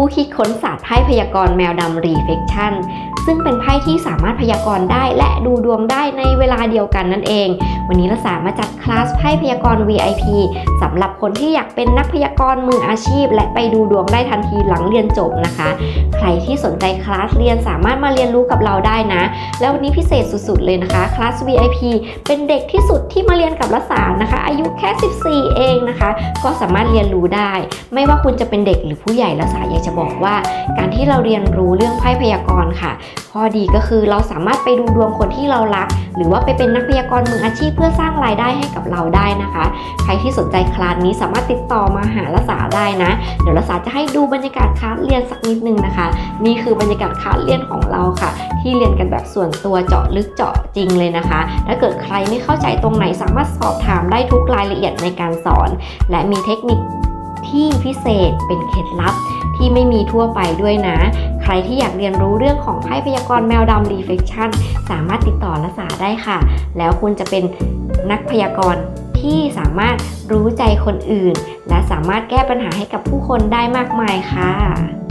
ผู้คิดค้นศาสตร์ไพ่พยากรณ์แมวดำรีเฟคชั่น ซึ่งเป็นไพ่ที่สามารถพยากรณ์ได้และดูดวงได้ในเวลาเดียวกันนั่นเอง วันนี้เราสามารถจัดคลาสไพ่พยากรณ์ VIP สำหรับคนที่อยากเป็นนักพยากรณ์มืออาชีพ และไปดูดวงได้ทันทีหลังเรียนจบนะคะ ใครที่สนใจคลาสเรียนสามารถมาเรียนรู้กับเราได้นะ แล้ววันนี้พิเศษสุดๆเลยนะคะคลาส VIP เป็นเด็กที่สุดที่มาเรียนกับรัศานะคะ อายุแค่ 14 เองนะคะ ก็สามารถเรียนรู้ได้ ไม่ว่าคุณจะเป็นเด็กหรือผู้ใหญ่รัศาอยากจะบอกว่า การที่เราเรียนรู้เรื่องไพ่พยากรณ์ ค่ะ ข้อดีก็คือเราสามารถไปดูดวงคนที่เรารัก หรือว่าไปเป็นนักพยากรณ์มืออาชีพเพื่อสร้างรายได้ให้กับเราได้นะคะ ใครที่สนใจคลาสนี้สามารถติดต่อมาหารัศาได้นะ เดี๋ยวรัศาจะให้ดูบรรยากาศคลาสเรียนสักนิดนึงนะคะ นี่คือบรรยากาศคลาสเรียนของเราค่ะ ที่เรียนกันแบบส่วนตัวเจาะลึกเจาะจริงเลยนะคะ ถ้าเกิดใครไม่เข้าใจตรงไหนสามารถสอบถามได้ทุกรายละเอียดในการสอน และมีเทคนิค ที่พิเศษเป็นเคล็ดลับที่ไม่มีทั่วไปด้วยนะ ใครที่อยากเรียนรู้เรื่องของไพ่พยากรณ์แมวดำรีเฟคชั่นสามารถติดต่อรัศาได้ค่ะ แล้วคุณจะเป็นนักพยากรณ์ที่สามารถรู้ใจคนอื่น และสามารถแก้ปัญหาให้กับผู้คนได้มากมายค่ะ